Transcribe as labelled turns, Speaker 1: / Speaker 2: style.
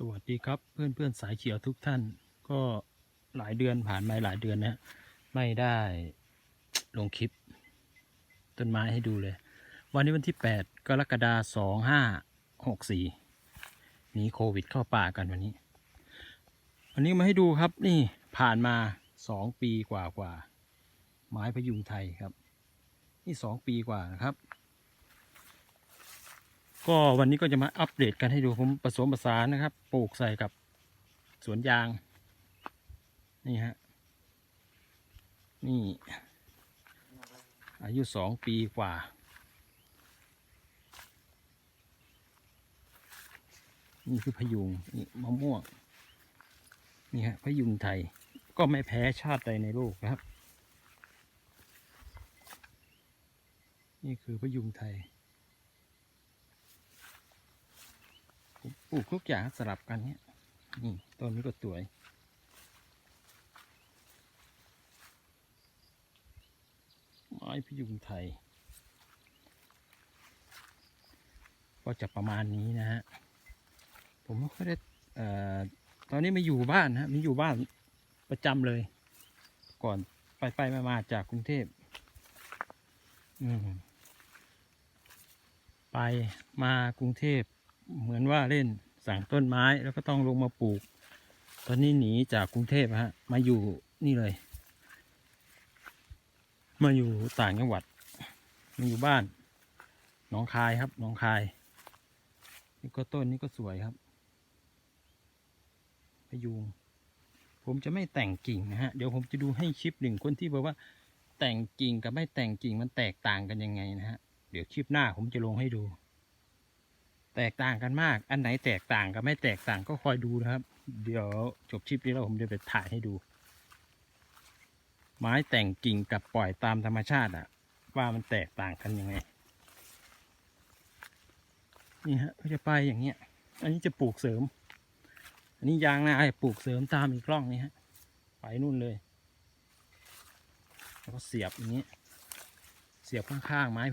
Speaker 1: สวัสดีครับเพื่อนเพื่อนๆสายเขียวทุกท่าน ก็หลายเดือนผ่านมาหลายเดือนนะไม่ได้ลงคลิป ต้นไม้ให้ดูเลย วันนี้วันที่ 8 กรกฎาคม2564หนีโควิดเข้าป่ากันวันนี้ วันนี้มาให้ดูครับนี่ผ่านมา 2 ปีกว่ากว่า ไม้พยุงไทยครับ นี่ 2 ปีกว่านะครับ ก็วันนี้ก็จะมาอัปเดตกันให้ดูผมผสมผสานนะครับ ปลูกใส่กับสวนยาง นี่ฮะ นี่ อายุสองปีกว่า นี่คือพยุงนี่มะม่วง นี่ฮะพยุงไทยก็ไม่แพ้ชาติใดในโลกนะครับ นี่คือพยุงไทย ผม ปลูกทุกอย่างสลับกันเนี่ยนี่ต้นนี้ก็สวยไม้พยุงไทย ก็จะประมาณนี้นะฮะ ผมไม่ค่อยได้เอ่อตอนนี้มาอยู่บ้านนะมีอยู่บ้านประจำเลย ก่อนไปไปมามาจากกรุงเทพไปมากรุงเทพ เหมือนว่าเล่นสั่งต้นไม้แล้วก็ต้องลงมาปลูก ตอนนี้หนีจากกรุงเทพฮะ มาอยู่นี่เลย มาอยู่ต่างจังหวัด มาอยู่บ้านหนองคายครับหนองคาย นี่ก็ต้นนี้ก็สวยครับพยุงผมจะไม่แต่งกิ่งนะฮะ เดี๋ยวผมจะดูให้คลิปหนึ่งคนที่บอกว่า แต่งกิ่งกับไม่แต่งกิ่งมันแตกต่างกันยังไงนะฮะ เดี๋ยวคลิปหน้าผมจะลงให้ดู แตกต่างกันมาก อันไหนแตกต่างกับไม่แตกต่างก็คอยดูนะครับ เดี๋ยวจบคลิปนี้แล้วผมจะไปถ่ายให้ดู ไม้แต่งกิ่งกับปล่อยตามธรรมชาติอะว่ามันแตกต่างกันยังไง นี่ฮะก็จะไปอย่างเงี้ย อันนี้จะปลูกเสริม อันนี้ยางนาปลูกเสริมตามอีกกล้องนี้ฮะ ไปนู่นเลย แล้วก็เสียบอย่างนี้ย เสียบข้างๆไม้